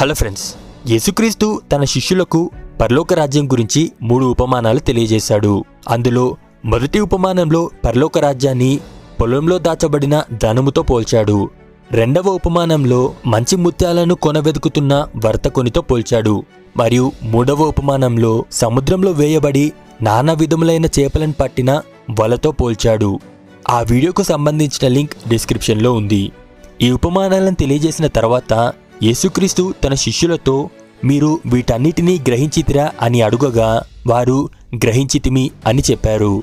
Hello friends యేసుక్రీస్తు తన శిష్యులకు పరలోక రాజ్యం గురించి మూడు ఉపమానాలు తెలియజేశాడు. అందులో మొదటి ఉపమానంలో పరలోక రాజ్యాన్ని పొలంలో దాచబడిన ధనముతో పోల్చాడు. రెండవ ఉపమానంలో మంచి ముత్యాలను కొనవెదుకుతున్న వర్తకునితో పోల్చాడు. మరియు మూడవ ఉపమానంలో సముద్రంలో వేయబడి నానా విధములైన చేపలను పట్టిన వలతో పోల్చాడు. ఆ వీడియోకు సంబంధించిన లింక్ డిస్క్రిప్షన్లో ఉంది. ఈ ఉపమానాలను తెలియజేసిన తర్వాత యేసుక్రీస్తు తన శిష్యులతో మీరు వీటన్నిటినీ గ్రహించితిరా అని అడుగగా వారు గ్రహించితిమి అని చెప్పారు.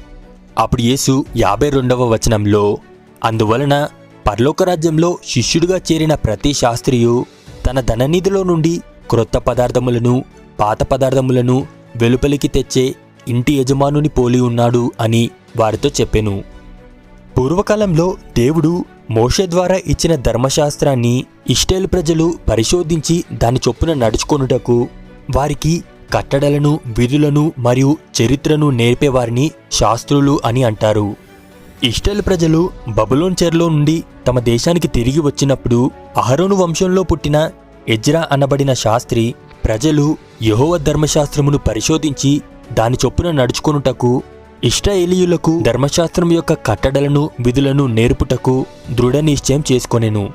అప్పుడు యేసు యాభై రెండవ వచనంలో అందువలన పర్లోకరాజ్యంలో శిష్యుడిగా చేరిన ప్రతి శాస్త్రియు తన ధననిధిలో నుండి క్రొత్త పదార్థములను పాత పదార్థములను వెలుపలికి తెచ్చే ఇంటి యజమానుని పోలి ఉన్నాడు అని వారితో చెప్పెను. పూర్వకాలంలో దేవుడు మోషే ద్వారా ఇచ్చిన ధర్మశాస్త్రాన్ని ఇస్టేల్ ప్రజలు పరిశోధించి దాని చొప్పున నడుచుకొనుటకు వారికి కట్టడలను విధులను మరియు చరిత్రను నేర్పేవారిని శాస్త్రులు అని అంటారు. ఇస్టేల్ ప్రజలు బబులోన్ చెర్లో నుండి తమ దేశానికి తిరిగి వచ్చినప్పుడు అహరోను వంశంలో పుట్టిన ఎజ్రా అనబడిన శాస్త్రి ప్రజలు యహోవ ధర్మశాస్త్రమును పరిశోధించి దాని చొప్పున నడుచుకొనుటకు ఇష్టైలీయులకు ధర్మశాస్త్రం యొక్క కట్టడలను విధులను నేర్పుటకు దృఢ నిశ్చయం చేసుకొనెను.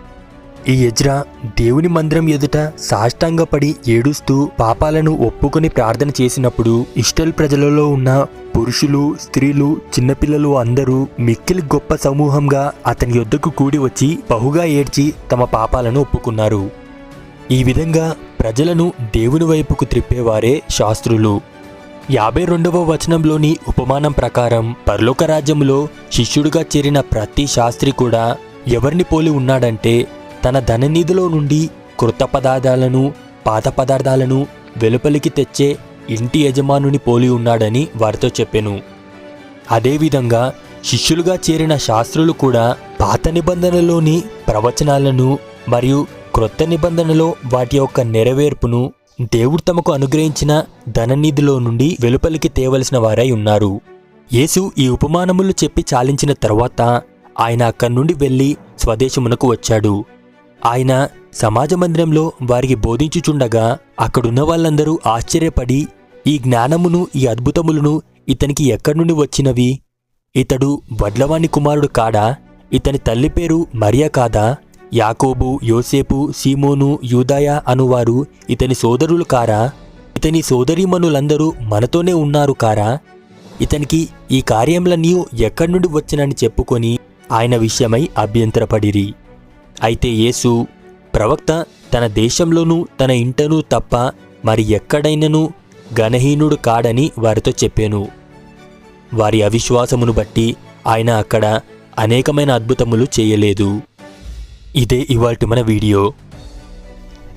ఈ ఎజ్రా దేవుని మందిరం ఎదుట సాష్టాంగపడి ఏడుస్తూ పాపాలను ఒప్పుకొని ప్రార్థన చేసినప్పుడు ఇష్టల్ ప్రజలలో ఉన్న పురుషులు స్త్రీలు చిన్నపిల్లలు అందరూ మిక్కిలి గొప్ప సమూహంగా అతని యొద్దకు కూడి వచ్చి బహుగా ఏడ్చి తమ పాపాలను ఒప్పుకున్నారు. ఈ విధంగా ప్రజలను దేవుని వైపుకు త్రిప్పేవారే శాస్త్రులు. యాభై రెండవ వచనంలోని ఉపమానం ప్రకారం పరలోక రాజ్యంలో శిష్యుడిగా చేరిన ప్రతి శాస్త్రి కూడా ఎవరిని పోలి ఉన్నాడంటే తన ధననిధిలో నుండి కృత పదార్థాలను పాత పదార్థాలను వెలుపలికి తెచ్చే ఇంటి యజమానుని పోలి ఉన్నాడని వారితో చెప్పెను. అదేవిధంగా శిష్యులుగా చేరిన శాస్త్రులు కూడా పాత నిబంధనలోని ప్రవచనాలను మరియు క్రొత్త నిబంధనలో వాటి యొక్క నెరవేర్పును దేవుడు తమకు అనుగ్రహించిన ధననిధిలో నుండి వెలుపలికి తేవలసిన వారై ఉన్నారు. యేసు ఈ ఉపమానములు చెప్పి చాలించిన తర్వాత ఆయన అక్కడి నుండి వెళ్ళి స్వదేశమునకు వచ్చాడు. ఆయన సమాజ మందిరంలో వారికి బోధించుచుండగా అక్కడున్న వాళ్ళందరూ ఆశ్చర్యపడి ఈ జ్ఞానమును ఈ అద్భుతములను ఇతనికి ఎక్కడి నుండి వచ్చినవి? ఇతడు వడ్లవాణి కుమారుడు కాడా? ఇతని తల్లి పేరు మరియా కాదా? యాకోబు యోసేపు సీమోను యూదయ అనువారు ఇతని సోదరులు కారా? ఇతని సోదరీమణులందరూ మనతోనే ఉన్నారు కారా? ఇతనికి ఈ కార్యములన్నీ ఎక్కడి నుండి వచ్చినని చెప్పుకొని ఆయన విషయమై అభ్యంతరపడిరి. అయితే యేసు ప్రవక్త తన దేశంలోనూ తన ఇంటనూ తప్ప మరి ఎక్కడైనను గణహీనుడు కాడని వారితో చెప్పాను. వారి అవిశ్వాసమును బట్టి ఆయన అక్కడ అనేకమైన అద్భుతములు చేయలేదు. ఇదే ఇవాల్టి మన వీడియో.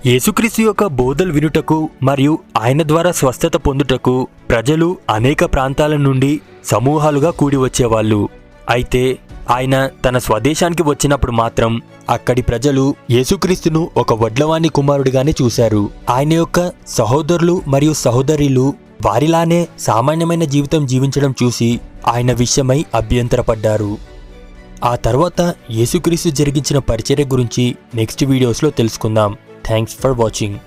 యేసుక్రీస్తు యొక్క బోధలు వినుటకు మరియు ఆయన ద్వారా స్వస్థత పొందుటకు ప్రజలు అనేక ప్రాంతాల నుండి సమూహాలుగా కూడి వచ్చేవాళ్ళు. అయితే ఆయన తన స్వదేశానికి వచ్చినప్పుడు మాత్రం అక్కడి ప్రజలు యేసుక్రీస్తును ఒక వడ్లవాణి కుమారుడిగానే చూశారు. ఆయన యొక్క సహోదరులు మరియు సహోదరులు వారిలానే సామాన్యమైన జీవితం జీవించడం చూసి ఆయన విషయమై అభ్యంతరపడ్డారు. ఆ తర్వాత యేసుక్రీస్తు జరిగించిన పరిచర్య గురించి నెక్స్ట్ వీడియోస్లో తెలుసుకుందాం. Thanks for watching.